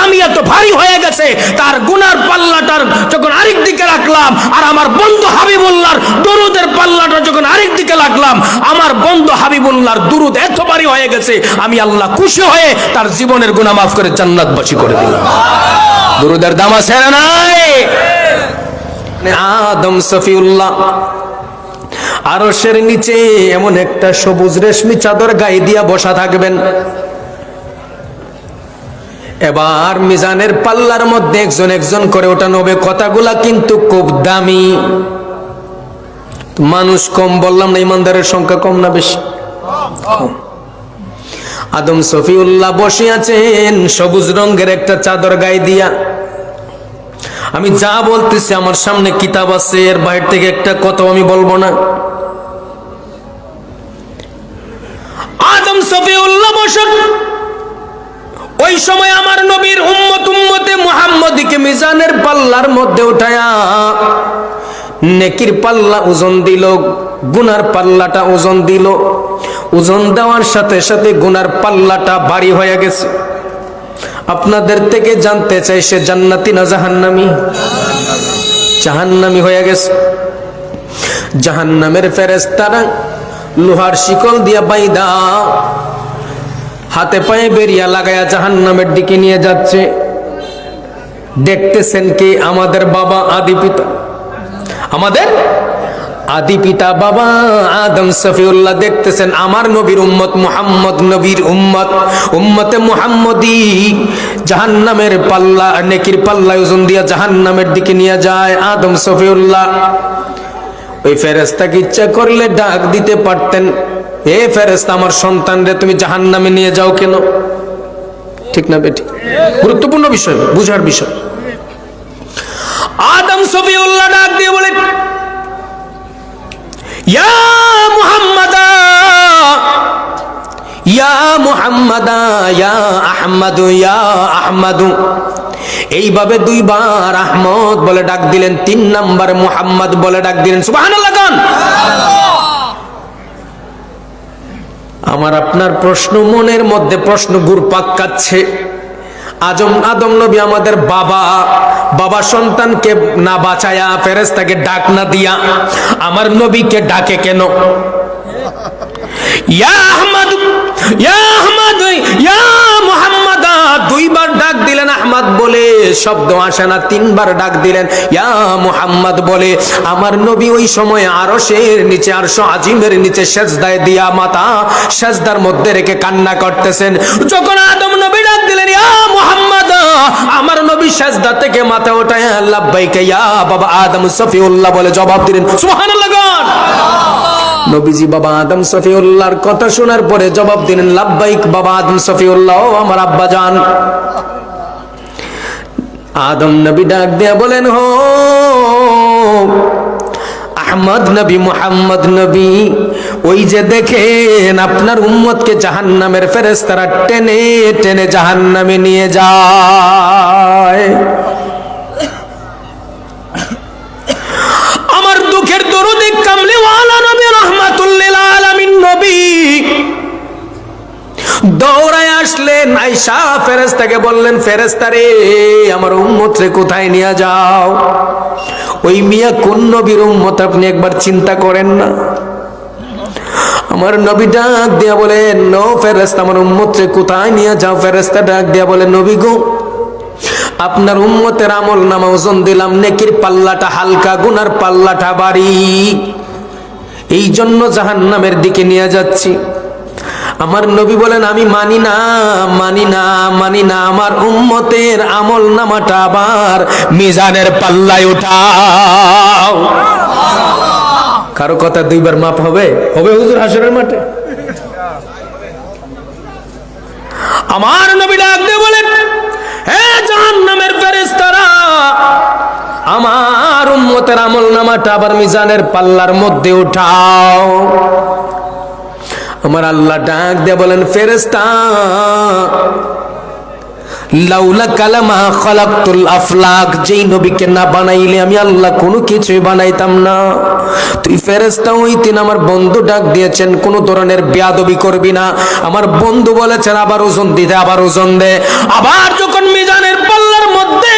দামি এত ভারী হয়ে গেছে, তার গুনার পাল্লাটার যখন আরেক দিকে রাখলাম, আর আমার বন্ধু হাবিবুল্লাহর দরুদের পাল্লাটা যখন আরেক দিকে রাখলাম, আমার বন্ধু হাবিবুল্লাহর দুরুদ এত ভারী হয়ে গেছে, আমি আল্লাহ খুশি হয়ে তার জীবনের গুনাহ মাফ করে জান্নাতবাসী করে দিলাম। দুরুদের দাম আছে না নাই? আদম সফিউল্লাহ, আরশের নিচে এমন একটা সবুজ রেশমি চাদর গায়ে দিয়া বসা থাকবেন। এবার মিজানের পাল্লার মধ্যে একজন একজন করে ওঠানো হবে। কথাগুলা কিন্তু খুব দামি। মানুষ কম বললাম না, ইমানদারের সংখ্যা কম না বেশি? কম। আদম সফিউল্লাহ বসে আছেন, সবুজ রঙের একটা চাদর গায়ে দিয়া। আমি যা বলতেছি, আমার সামনে কিতাব আছে, এর বাইরে থেকে একটা কথা আমি বলব না। আদম সফিউল্লাহ বসন। ওই সময় আমার নবীর উম্মত উম্মতে মুহাম্মদীকে মিজানের পাল্লার মধ্যে উঠায়া নেকির পাল্লা ওজন দিল, গুনার পাল্লাটা ওজন দিল। ওজন দেওয়ার সাথে সাথে গুনার পাল্লাটা ভারী হয়ে গেছে। আপনাদের থেকে জানতে চাই সে জান্নাতি না জাহান্নামি? জাহান্নামি হয়ে গেছে। জাহান্নামের ফেরেস্তারা লোহার শিকল দিয়া বাইদা হাতে পায়ে বেরিয়া লাগায়া জাহান্নামের দিকে নিয়ে যাচ্ছে। দেখতেছেন কি আমাদের বাবা আদি পিতা? আমাদের আদি পিতা বাবা আদম সফিউল্লাহ দেখতেছেন আমার নবীর উম্মত, মুহাম্মদ নবীর উম্মত, উম্মতে মুহাম্মদি। জাহান্নামের পাল্লা, নেকির পাল্লা ওজন দিয়া জাহান্নামের দিকে নিয়ে যায় আদম সফিউল্লাহ ওই ফেরেস্তাকে ইচ্ছা করলে ডাক দিতে পারতেন। এ ফেরেস্তা আমার সন্তান রে তুমি জাহান্নামে নিয়ে যাও কেন? ঠিক না বেটি? গুরুত্বপূর্ণ বিষয়, বুঝার বিষয়। আদম সফিউল্লাহ ডাক দিয়ে বলে, ইয়া মুহাম্মাদা ইয়া মুহাম্মাদা, ইয়া আহমাদু, ইয়া এইভাবে দুইবার আহমদ বলে ডাক দিলেন, তিন নাম্বার মুহাম্মদ বলে ডাক দিলেন। গান আমার আপনার প্রশ্ন মনের মধ্যে প্রশ্ন ঘুরপাক কাচ্ছে আজম আদম নবী আমাদের বাবা বাবা সন্তানকে না বাঁচায়া ফেরেস্তাকে ডাক না দিয়া আমার নবীকে ডাকে কেন? ইয়া ইয়া দুইবার ডাক দিলেন আহমদ বলে শব্দ আসে না, তিনবার ডাক দিলেন, ইয়া মুহাম্মদ বলে, আমার নবী ওই সময় আরশের নিচে, আরশ আজিমের নিচে সেজদায় দিয়া মাতা সেজদার মধ্যে রেখে কান্না করতেছেন। যখন আদম নবী ডাক দিলেন, ইয়া মুহাম্মদ, আমার নবী সেজদা থেকে মাথা ওঠায়, লাব্বাইকে, ইয়া বাবা আদম সফিউল্লাহ বলে জবাব দিলেন। সুবহানাল্লাহ নবীজি বাবা আদম সফিউল্লাহর কথা শোনার পরে জবাব দিলেন, লাব্বাইক বাবা আদম সফিউল্লাহ আমার আব্বা জান আদম নবী ডাক দিয়া বলেন, হো, আহমদ নবী, মুহাম্মদ নবী, ওই যে দেখেন আপনার উম্মতকে জাহান্নামের ফেরেশতারা টেনে টেনে জাহান্নামে নিয়ে যায়। আমার দুঃখের দরুদ কামলিওয়ালা নবী রহমাতুল্লিল আলামিন নবী দৌড়ায় আসলেন আইসা ফেরেস্তাকে বললেন ফেরেস্তা রে, আমার উম্মত কোথায় নিয়ে যাও? ওই মিয়া কোন নবীর উম্মত আপনি একবার চিন্তা করেন না? আমার নবী ডাক দিয়া বলেন, নো ফেরেস্তা আমার উম্মত কোথায় নিয়ে যাও? ফেরেস্তা ডাক দিয়া বলে, নবী গো, আপনার উম্মতের আমল নামা ওজন দিলাম, নেকির পাল্লাটা হালকা, গুনার পাল্লাটা বাড়ি। এই জন্য জাহান্নামের দিকে নিয়ে যাচ্ছি। আমার নবী বলেন, আমি মানি না মানি না মানি না, আমার উম্মতের আমল নামাটা আবার মিজানের পাল্লায় উঠাও। কারও কথা দুইবার মাপ হবে? হবে হুজুর হাসরের মাঠে। আমার নবী ডাক দিয়ে বলেন, হে জাহান্নামের ফেরেশতারা, আমার উম্মতের আমল নামাটা আবার মিজানের পাল্লার মধ্যে উঠাও। আমার আল্লাহ ডাক দিয়ে বলেন, ফেরেশতা, লাউলা কালামা খলাকতুল আফলাক, যেই নবীকে না বানাইলে আমি আল্লাহ কোনো কিছুই বানাইতাম না। তুই ফেরেস্তা হইতেন আমার বন্ধু ডাক দিয়েছেন, কোনো ধরনের বেয়াদবি করবি না। আমার বন্ধু বলেছেন, আবার ওজন দিতে আবার ওজন দে। আবার যখন মিজানের পাল্লার মধ্যে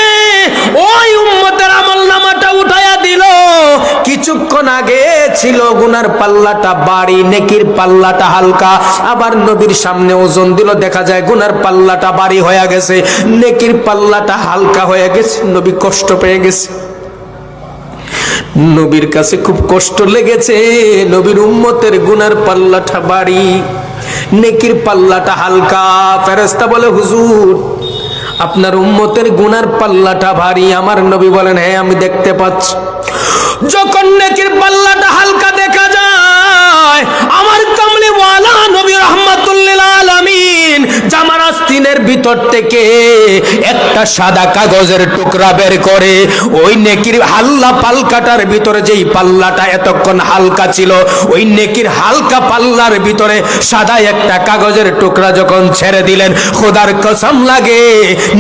ওই কিছুক্ষণ আগে ছিল গুনার পাল্লাটা, বাড়ি, নেকির পাল্লাটা হালকা। আবার নবীর সামনে ওজন দিল, দেখা যায় গুনার পাল্লাটা বাড়ি হয়ে গেছে, নেকির পাল্লাটা হালকা হয়ে গেছে, নবী কষ্ট পেয়ে গেছে। নবীর কাছে খুব কষ্ট লেগেছে, নবীর উম্মতের গুনার পাল্লাটা বাড়ি, নেকির পাল্লাটা হালকা। ফেরেস্তা বলে, হুজুর আপনার উম্মতের গুনার পাল্লাটা ভারী। আমার নবী বলেন হ্যাঁ আমি দেখতে পাচ্ছি। যখন নেকির পাল্লাটা জামার আস্তিনের ভিতর থেকে একটা সাদা কাগজের টুকরা বের করে ওই নেকির হাল্লা পাল্কাটার ভিতরে যেই পাল্লাটা এতক্ষণ হালকা ছিল, ওই নেকির হালকা পাল্লার ভিতরে সাদা একটা কাগজের টুকরা যখন ছেড়ে দিলেন, খোদার কসম লাগে,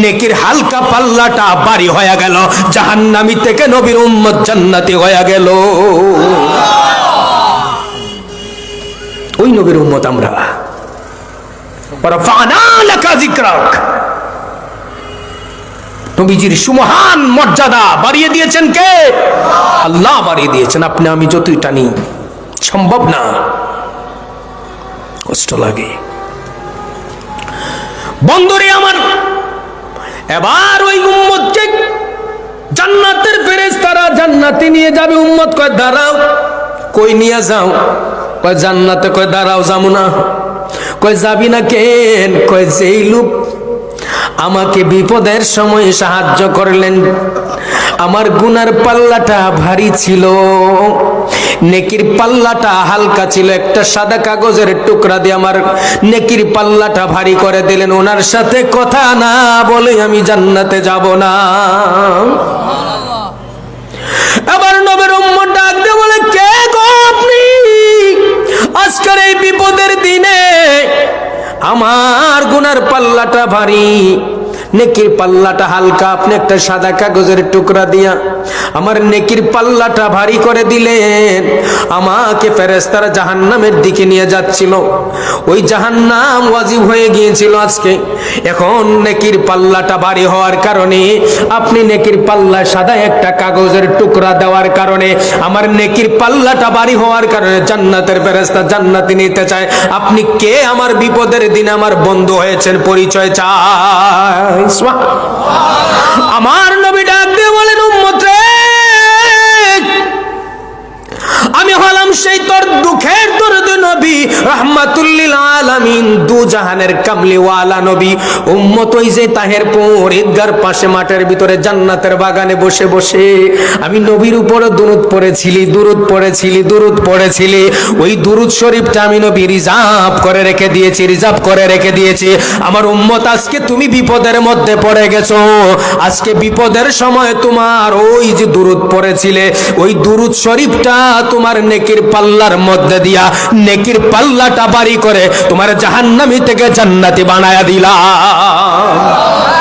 নেকির হালকা পাল্লাটা বাড়ি হয়ে গেল, জাহান্নামি থেকে নবীর উম্মত জান্নাতি হয়ে গেল। ওই নবীর উম্মত আমরা। নবীজির সুমহান মর্যাদা বাড়িয়ে দিয়েছেন কে? আল্লাহ বাড়িয়ে দিয়েছেন। আপনি, আমি যতই টানি সম্ভব না। কষ্ট লাগে। বন্ধুরে আমার, এবার ওই উম্মতকে জান্নাতের ফেরেশতারা জান্নাতে নিয়ে যাবে। উম্মত কয়, দাঁড়াও, কই নিয়ে যাও? কয়, জান্নাতে কয়, দাঁড়াও যাব না। কয়, যাবি না কেন? কয়, যেই লোক আমাকে বিপদের সময় সাহায্য করলেন, আমার গুনার পাল্লাটা ভারী ছিল। নেকির পাল্লাটা হালকা ছিল, একটা সাদা কাগজের টুকরা দিয়ে আমার নেকির পাল্লাটা ভারী করে দিলেন। ওনার সাথে কথা না বলে আমি জান্নাতে যাব না। আবার নবের ডাক দিয়ে বলে, কে গো আপনি? আজকের এই বিপদের দিনে আমার গুনার পাল্লাটা ভারী। নেকির পাল্লাটা হালকা, আপনি একটা সাদা কাগজের টুকরা দিয়া আমার নেকির পাল্লাটা ভারী করে দিলেন। আমাকে ফেরেস্তারা জাহান্নামের দিকে নিয়ে যাচ্ছিল। ওই জাহান্নাম ওয়াজিব হয়ে গিয়েছিল আজকে। এখন নেকির পাল্লাটা ভারী হওয়ার কারণে, আপনি নেকির পাল্লা সাদা একটা কাগজের টুকরা দেওয়ার কারণে, আমার নেকির পাল্লাটা ভারী হওয়ার কারণে জান্নাতের ফেরেস্তা জান্নাতি নিতে চায়। আপনি কে? আমার বিপদের দিন আমার বন্ধু হয়েছেন, পরিচয় চাই। আমার নবী সেই তোর দুঃখের দরদ নবী, রহমাতুল্লিল আলামিন, দু জাহানের কামলিওয়ালা নবী। উম্মত ওই যে তাহের পোর, ঈদগার পাশে মাঠের ভিতরে জান্নাতের বাগানে বসে বসে আমি নবীর উপরে দুরুদ পড়েছিলি দুরুদ পড়েছিলি দুরুদ পড়েছিলি। ওই দুরুদ শরীফটা আমি নবী রিজার্ভ করে রেখে দিয়েছি, রিজার্ভ করে রেখে দিয়েছি। আমার উম্মত, আজকে তুমি বিপদের মধ্যে পড়ে গেছো। আজকে বিপদের সময় তোমার ওই যে দুরুদ পড়েছিলে, ওই দুরুদ শরীফটা তোমার নেকির পাল্লার মধ্যে দিয়া নেকির পাল্লাটা বাড়ি করে তোমার জাহান্নামি থেকে জান্নাতি বানায়া দিলাম।